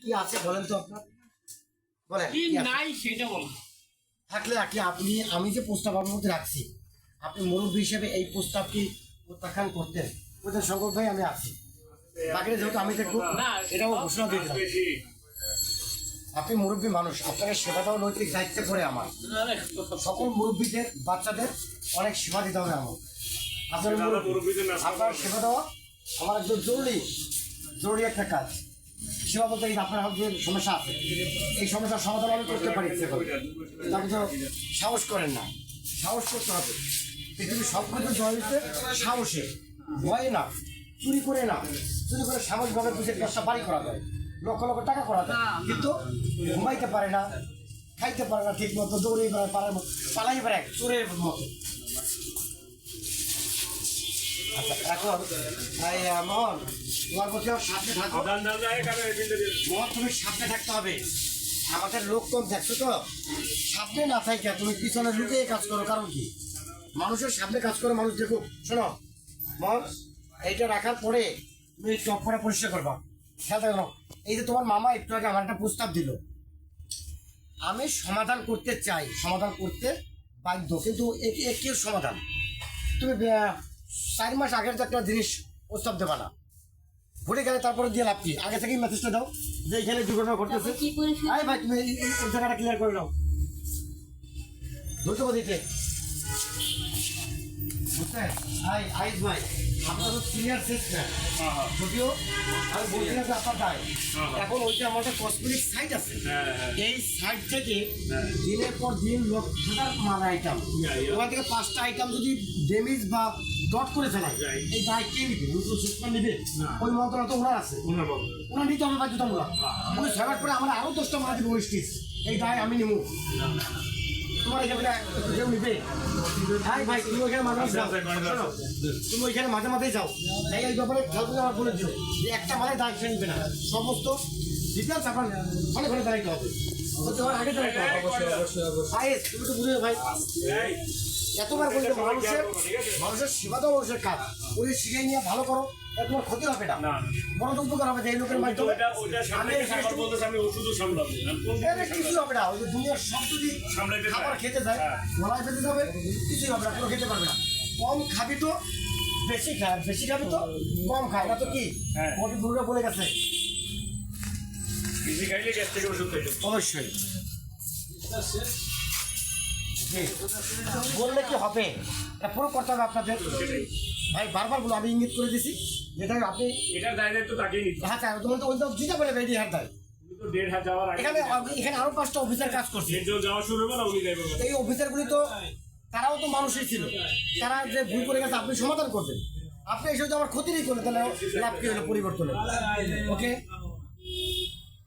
কি আছে বলেন তো আপনার? বলেন কি নাই সেটা থাকলে আপনি আমি যে প্রস্তাব আপনার মধ্যে রাখছি আপনি মুরব্বী হিসেবে এই প্রস্তাব কি প্রত্যাখ্যান করতেন? বলতেন শঙ্কর ভাই আমি আছি। বাকিটা যেহেতু আমি দেখব এটাও ঘোষণা দিয়ে দিলাম। আপনি মুরব্বী মানুষ আপনাকে সেবা দেওয়া নৈতিক দায়িত্বে পড়ে আমার। সকল মুরব্বীদের বাচ্চাদের অনেক সেবা দিতে হবে আমার। আপনার আপনার সেবা দেওয়া আমার একদম জরুরি জরুরি একটা কাজ। বলতে এই আপনার যে সমস্যা আছে, এই সমস্যার সমাধান আমি করতে পারি। ইচ্ছে। কিন্তু তো সাহস করেন না। সাহস করতে হবে। পৃথিবীর সব কিছু জয় সাহসে। ভয়ে না, চুরি করে না। চুরি করে সাময়িকভাবে পুজোর ব্যবসা বাড়ি করা যায়। লক্ষ লক্ষ টাকা করা যায়। কিন্তু ঘুমাইতে পারে না, খাইতে পারে না ঠিক মতো দৌড়ে মতো পালাই বেড়ায় চোরের মতো। এখন এই, আহ, মোহন তোমার বলছি সামনে থাকো। মোহন তুমি সামনে থাকতে হবে। আমাদের লোক কম দেখছ তো? সামনে না থাকে তুমি পিছনে লুকিয়ে কাজ করো কারণ কি? মানুষের সামনে কাজ করে মানুষ দেখুক। শোনো মোহন এইটা রাখার পরে তুমি টপ করে পরিষ্কার করবা। খেয়াল থাকো এই যে তোমার মামা একটু আগে আমার একটা প্রস্তাব দিল। আমি সমাধান করতে চাই সমাধান করতে বাধ্য কিন্তু এ- এ সমাধান? তুমি চার মাস আগের তো একটা জিনিস প্রস্তাব দেবা না। ঘুরে গেলে তারপরে দিয়ে লাভ কি? আগে থেকেই মেসেজটা দাও যে এখানে দুর্ঘটনা ঘটতেছে? আরে ভাই তুমি ওই জায়গাটা ক্লিয়ার করে নাও। ধরতে দিতে বুঝছেন ভাই আপনার তো ক্লিয়ার সিস্টেম যদিও আমি বলছি না যে আপনার দায় এখন ওইটা আমাদের কসমেটিক সাইট আছে এই সাইট থেকে দিনের পর দিন লোক হাজার মাল আইটেম ওখান থেকে পাঁচটা আইটেম যদি ড্যামেজ বা ডট করে ফেলায়। এই দায় কে নিবে? সুস্পেন্ড নিবে? ওই মন্ত্রণা তো ওনার আছে। ওনার নিতে হবে বাধ্যতামূলক। উনি ছয় মাস পরে আমরা আরও দশটা মারা দিব ওয়েস্টিস এই দায় আমি নিব তোমার এখানে কেউ নিবে? ভাই ভাই তুমি ওইখানে মাঝে মাঝে যাও। তুমি ওইখানে মাঝে মাঝেই যাও। তাই এই ব্যাপারে খেয়াল করে আমার বলে দিও। যে একটা মালে দায় সে নিবে না। সমস্ত ডিটেলস আপনার ঘরে ঘরে দাঁড়াইতে হবে। হতে হওয়ার আগে দাঁড়াইতে হবে ভাই তুমি তো বুঝে ভাই। এতবার বলতে মানুষের মানুষের সেবা দেওয়া মানুষের কাজ। ওই শিখে নিয়ে ভালো করো তোমার ক্ষতি হবে না। বড় তো হবে যে লোকের মাধ্যমে। আমি এই জিনিসটুকু- এর কিছুই হবে না। ওই যে দুনিয়ার সব যদি খাবার খেতে যায় হ্যাঁ। গলায় যাবে কিছুই হবে না কোনো খেতে পারবে না। কম খাবি তো বেশি খায় বেশি খাবি তো কম খায় না তো কি? হ্যাঁ। মোটি বলে গেছে। অবশ্যই। বললে কি হবে? এটা পুরো করতে হবে আপনাদের। ভাই বারবার বলো আমি ইঙ্গিত করে দিছি যেটা আপনি এটার দায় দায়িত্ব নিতে হ্যাঁ স্যার তোমার তো ওই তো দিতে পারে ভাই হার দেয়। এখানে এখানে আরও পাঁচটা অফিসার কাজ করছে। এই অফিসারগুলি তো তারাও তো মানুষই ছিল। তারা যে ভুল করে গেছে আপনি সমাধান করবেন। আপনি এসে যদি আমার ক্ষতিরই করলেন তাহলে লাভ কি হলো পরিবর্তন ওকে